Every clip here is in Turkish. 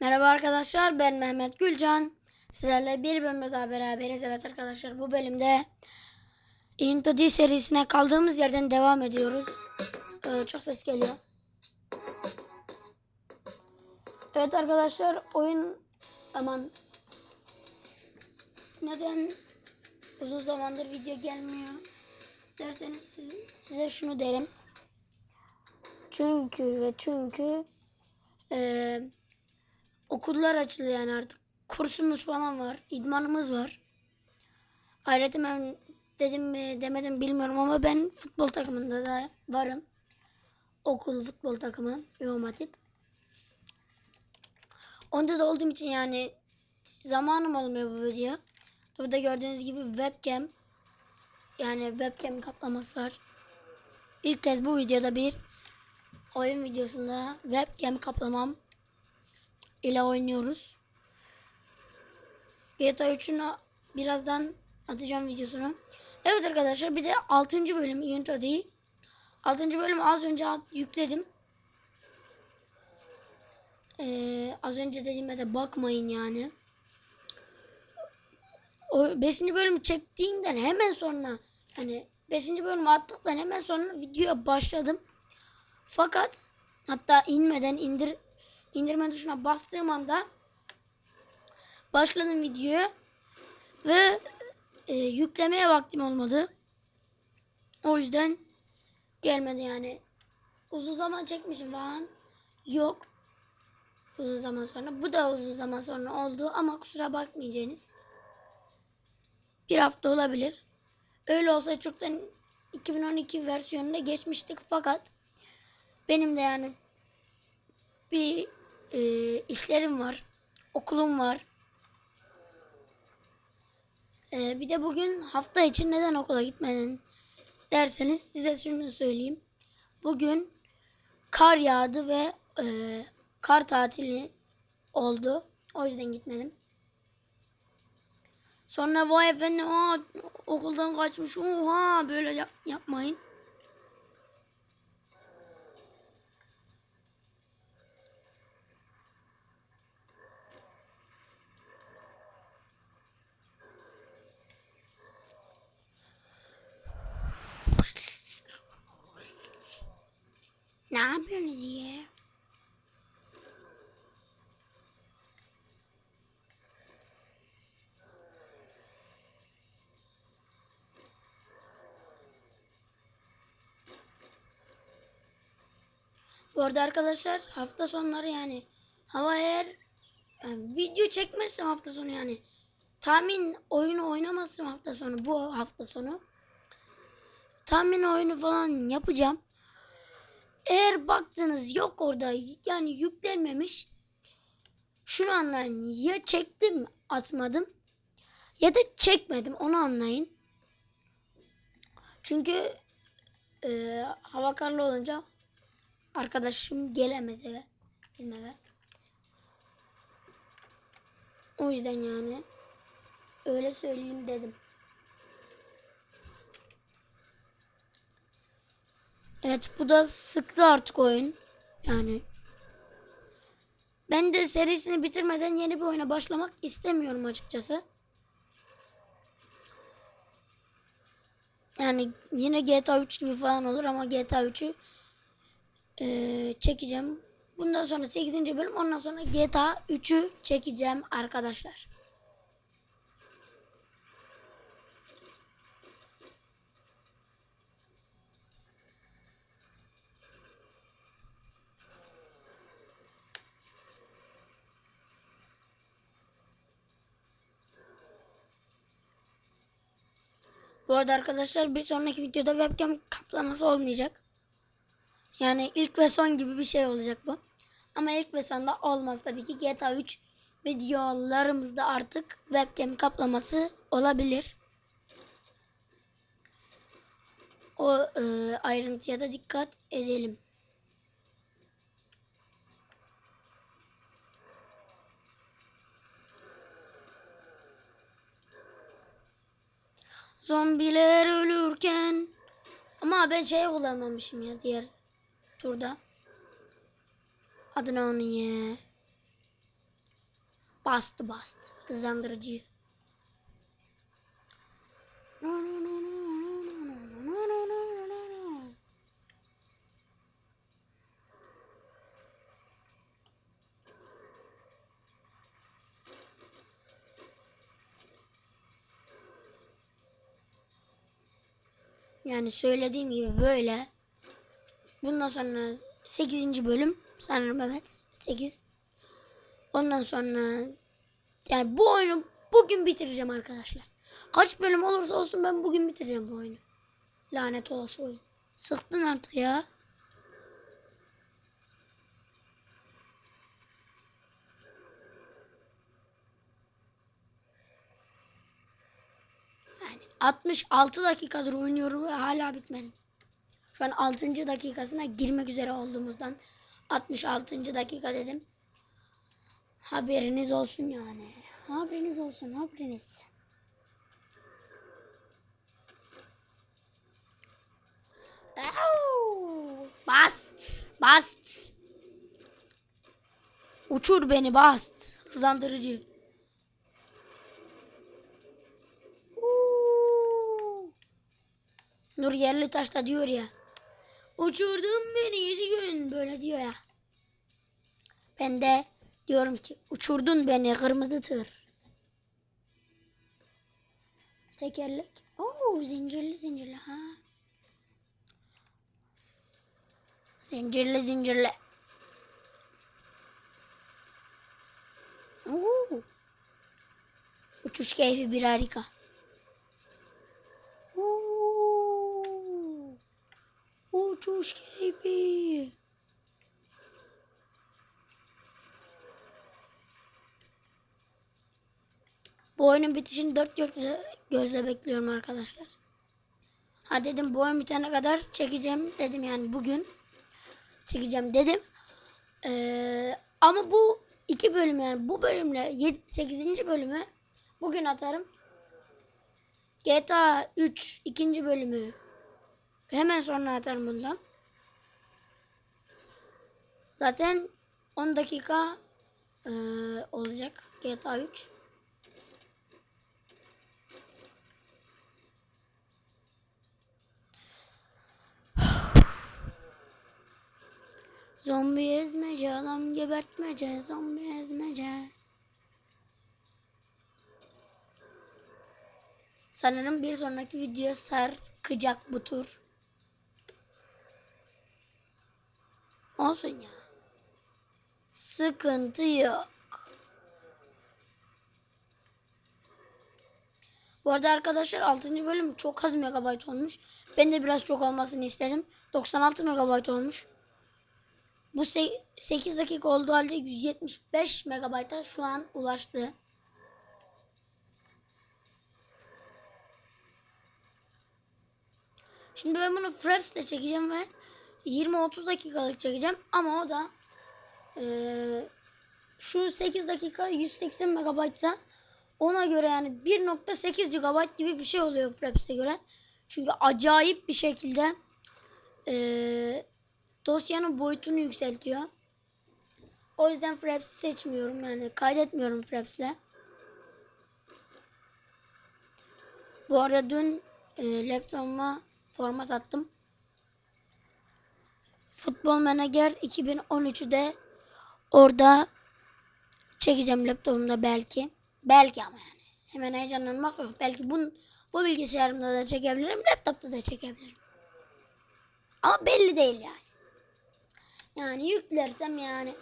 Merhaba arkadaşlar ben Mehmet Gülcan. Sizlerle bir bölümde daha beraberiz. Evet arkadaşlar bu bölümde Into D serisine kaldığımız yerden devam ediyoruz. Ee, çok ses geliyor. Evet arkadaşlar oyun aman neden uzun zamandır video gelmiyor derseniz siz- size şunu derim. Çünkü ve çünkü eee okullar açılıyor yani artık. Kursumuz falan var. idmanımız var. Ayrıca ben dedim mi demedim bilmiyorum ama ben futbol takımında da varım. Okul futbol takımı. İmam Hatip. Onda da olduğum için yani zamanım olmuyor bu video. Burada gördüğünüz gibi webcam yani webcam kaplaması var. İlk kez bu videoda bir oyun videosunda webcam kaplamam ile oynuyoruz. GTA 3'ün birazdan atacağım videosunu. Evet arkadaşlar bir de 6. bölüm intro değil. 6. bölüm az önce yükledim. Ee, az önce dediğime de bakmayın yani. O 5. bölümü çektiğimden hemen sonra yani 5. bölümü attıktan hemen sonra videoya başladım. Fakat hatta inmeden indir indirme tuşuna bastığım anda başladım videoya ve e, yüklemeye vaktim olmadı. O yüzden gelmedi yani. Uzun zaman çekmişim falan. Yok. Uzun zaman sonra. Bu da uzun zaman sonra oldu ama kusura bakmayacaksınız. Bir hafta olabilir. Öyle olsa çoktan 2012 versiyonunda geçmiştik fakat benim de yani bir e, işlerim var. Okulum var. E, bir de bugün hafta için neden okula gitmedin derseniz size şunu söyleyeyim. Bugün kar yağdı ve e, kar tatili oldu. O yüzden gitmedim. Sonra vay efendim aa, okuldan kaçmış oha böyle yap- yapmayın. Ne yapıyorsunuz ya? Bu arada arkadaşlar hafta sonları yani hava eğer yani video çekmezsem hafta sonu yani tahmin oyunu oynamazsam hafta sonu bu hafta sonu tahmin oyunu falan yapacağım. Eğer baktınız yok orada yani yüklenmemiş şunu anlayın ya çektim atmadım ya da çekmedim onu anlayın. Çünkü e, hava karlı olunca arkadaşım gelemez eve bizim eve. O yüzden yani öyle söyleyeyim dedim. Evet bu da sıktı artık oyun. Yani ben de serisini bitirmeden yeni bir oyuna başlamak istemiyorum açıkçası. Yani yine GTA 3 gibi falan olur ama GTA 3'ü eee, çekeceğim. Bundan sonra 8. bölüm ondan sonra GTA 3'ü çekeceğim arkadaşlar. Bu arada arkadaşlar bir sonraki videoda webcam kaplaması olmayacak. Yani ilk ve son gibi bir şey olacak bu. Ama ilk ve sonda olmaz tabii ki GTA 3 videolarımızda artık webcam kaplaması olabilir. O e, ayrıntıya da dikkat edelim. Zombiler ölürken ama ben şey kullanmamışım ya diğer turda. Adını onun ya. Bastı bastı. Hızlandırıcı. Yani söylediğim gibi böyle. Bundan sonra 8. bölüm sanırım evet 8. Ondan sonra yani bu oyunu bugün bitireceğim arkadaşlar. Kaç bölüm olursa olsun ben bugün bitireceğim bu oyunu. Lanet olası oyun. Sıktın artık ya. Yani 66 dakikadır oynuyorum ve hala bitmedi. Şu an 6. dakikasına girmek üzere olduğumuzdan 66. dakika dedim. Haberiniz olsun yani. Haberiniz olsun, haberiniz. Bast, bast. Uçur beni bast. Hızlandırıcı. Nur yerli taşta diyor ya. Uçurdun beni yedi gün böyle diyor ya. Ben de diyorum ki uçurdun beni kırmızı tır. Tekerlek. Oo zincirli zincirli ha. Zincirli zincirli. Oo. Uçuş keyfi bir harika. Oo. Uçuş keyfi. Bu oyunun bitişini dört gözle, gözle bekliyorum arkadaşlar. Ha dedim bu oyun bitene kadar çekeceğim dedim yani bugün. Çekeceğim dedim. Ee, ama bu iki bölüm yani bu bölümle 7, 8. bölümü bugün atarım. GTA 3 ikinci bölümü hemen sonra atarım bundan. Zaten 10 dakika ee, olacak GTA 3. Zombi ezmece, adam gebertmece, zombi ezmece. Sanırım bir sonraki videoya sarkacak bu tur. Olsun ya. Sıkıntı yok. Bu arada arkadaşlar 6. bölüm çok az megabayt olmuş. Ben de biraz çok olmasını istedim. 96 megabayt olmuş. Bu 8 dakika olduğu halde 175 megabayta şu an ulaştı. Şimdi ben bunu Fraps çekeceğim ve 20-30 dakikalık çekeceğim ama o da ee, şu 8 dakika 180 megabaytsa ona göre yani 1.8 GB gibi bir şey oluyor Fraps'e göre. Çünkü acayip bir şekilde ee, dosyanın boyutunu yükseltiyor. O yüzden Fraps'i seçmiyorum yani kaydetmiyorum Fraps'le. Bu arada dün e, laptopuma format attım. Futbol Manager 2013'ü de orada çekeceğim laptopumda belki. Belki ama yani. Hemen heyecanlanmak yok. Belki bu, bu bilgisayarımda da çekebilirim. Laptopta da çekebilirim. Ama belli değil yani. Yani yüklersem yani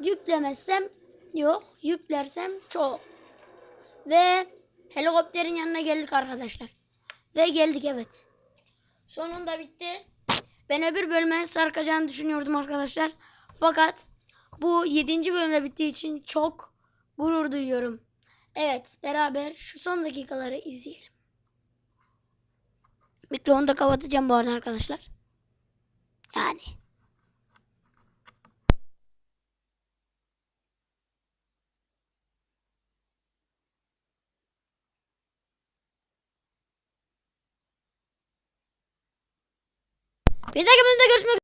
yüklemezsem yok. Yüklersem çok. Ve helikopterin yanına geldik arkadaşlar. Ve geldik evet. Sonunda bitti. Ben öbür bölüme sarkacağını düşünüyordum arkadaşlar. Fakat bu 7. bölümde bittiği için çok gurur duyuyorum. Evet beraber şu son dakikaları izleyelim. Mikrofonu da kapatacağım bu arada arkadaşlar. Yani. Bir dahaki bölümde görüşmek